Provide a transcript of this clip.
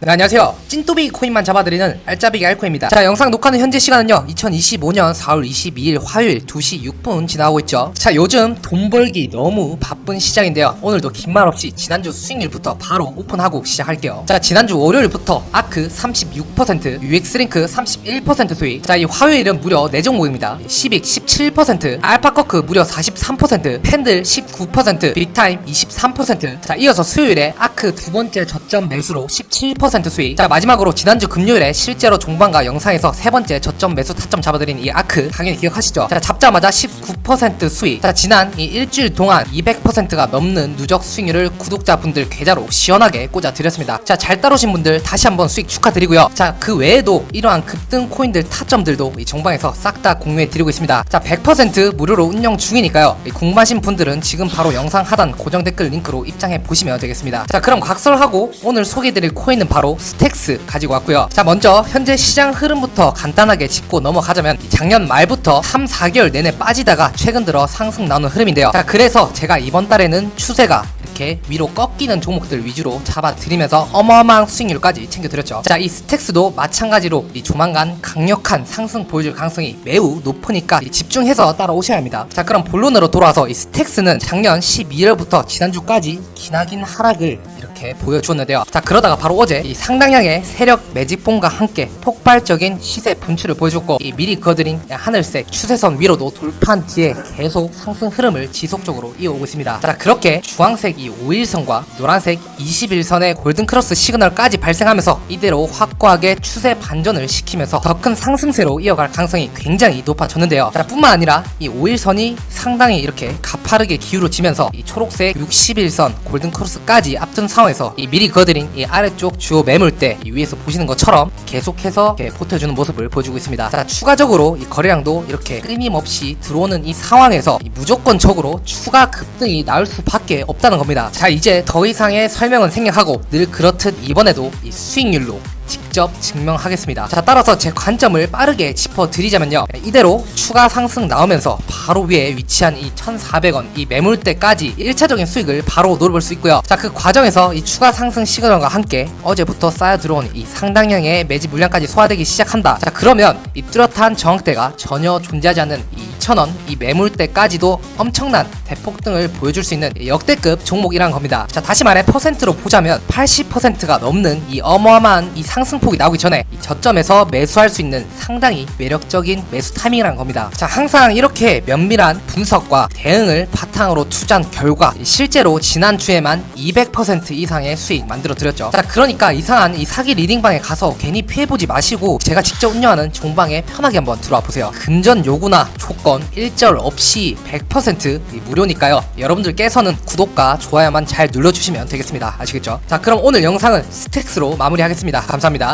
네, 안녕하세요. 찐또비 코인만 잡아드리는 알짜비기 알코입니다. 자, 영상 녹화는 현재 시간은요, 2025년 4월 22일 화요일 2시 6분 지나가고 있죠. 자, 요즘 돈 벌기 너무 바쁜 시장인데요. 오늘도 긴 말 없이 지난주 수익률부터 바로 오픈하고 시작할게요. 자, 지난주 월요일부터 아크 36%, UX링크 31% 수익. 자, 이 화요일은 무려 4종목입니다. 시빅 17%, 알파커크 무려 43%, 팬들 19%, 빅타임 23%. 자, 이어서 수요일에 아크 두 번째 저점 매수로 17% 수익. 자, 마지막으로 지난주 금요일에 실제로 종방과 영상에서 세 번째 저점 매수 타점 잡아드린 이 아크 당연히 기억하시죠? 자, 잡자마자 19% 수익. 자, 지난 이 일주일 동안 200%가 넘는 누적 수익률을 구독자분들 계좌로 시원하게 꽂아드렸습니다. 자, 잘 따르신 분들 다시 한번 수익 축하드리고요. 자, 그 외에도 이러한 급등 코인들 타점들도 이 종방에서 싹 다 공유해드리고 있습니다. 자, 100% 무료로 운영 중이니까요. 이 궁금하신 분들은 지금 바로 영상 하단 고정 댓글 링크로 입장해 보시면 되겠습니다. 자, 그럼 각설하고 오늘 소개해드릴 코인은 바로 스택스 가지고 왔고요. 자, 먼저 현재 시장 흐름부터 간단하게 짚고 넘어가자면 이 작년 말부터 3, 4개월 내내 빠지다가 최근 들어 상승 나오는 흐름인데요. 자, 그래서 제가 이번 달에는 추세가 이렇게 위로 꺾이는 종목들 위주로 잡아드리면서 어마어마한 수익률까지 챙겨드렸죠. 자, 이 스택스도 마찬가지로 이 조만간 강력한 상승 보여줄 가능성이 매우 높으니까 이 집중해서 따라오셔야 합니다. 자, 그럼 본론으로 돌아와서 이 스택스는 작년 12월부터 지난주까지 기나긴 하락을 이렇게 보여주었는데요. 자, 그러다가 바로 어제 이 상당량의 세력 매집봉과 함께 폭발적인 시세 분출을 보여줬고 이 미리 그어드린 하늘색 추세선 위로도 돌파한 뒤에 계속 상승 흐름을 지속적으로 이어오고 있습니다. 자, 그렇게 주황색 이 5일선과 노란색 21선의 골든크로스 시그널까지 발생하면서 이대로 확고하게 추세 반전을 시키면서 더 큰 상승세로 이어갈 가능성이 굉장히 높아졌는데요. 자, 뿐만 아니라 이 5일선이 상당히 이렇게 가파르게 기울어지면서 이 초록색 61선 골든크로스까지 앞둔 상황에서 이 미리 그어드린 이 아래쪽 주요 매물대 이 위에서 보시는 것처럼 계속해서 보태주는 모습을 보여주고 있습니다. 자, 추가적으로 이 거래량도 이렇게 끊임없이 들어오는 이 상황에서 이 무조건적으로 추가 급등이 나올 수밖에 없다는 겁니다. 자, 이제 더 이상의 설명은 생략하고 늘 그렇듯 이번에도 이 수익률로 직접 증명하겠습니다. 자, 따라서 제 관점을 빠르게 짚어드리자면요. 이대로 추가 상승 나오면서 바로 위에 위치한 이 1,400원 이 매물대까지 1차적인 수익을 바로 노려볼 수 있고요. 자, 그 과정에서 이 추가 상승 시그널과 함께 어제부터 쌓여 들어온 이 상당량의 매집 물량까지 소화되기 시작한다. 자, 그러면 이 뚜렷한 저항대가 전혀 존재하지 않는 이 2,000원 이 매물대까지도 엄청난 대폭등을 보여줄 수 있는 역대급 종목이란 겁니다. 자, 다시 말해 퍼센트로 보자면 80%가 넘는 이 어마어마한 이 상승폭이 나오기 전에 이 저점에서 매수할 수 있는 상당히 매력적인 매수 타이밍이란 겁니다. 자, 항상 이렇게 면밀한 분석과 대응을 바탕으로 투자한 결과 실제로 지난주에만 200% 이상의 수익 만들어 드렸죠. 자, 그러니까 이상한 이 사기 리딩방에 가서 괜히 피해보지 마시고 제가 직접 운영하는 종방에 편하게 한번 들어와 보세요. 금전 요구나 조건 일절 없이 100% 무료니까요. 여러분들께서는 구독과 좋아요만 잘 눌러주시면 되겠습니다. 아시겠죠? 자, 그럼 오늘 영상은 스택스로 마무리하겠습니다. 감사합니다.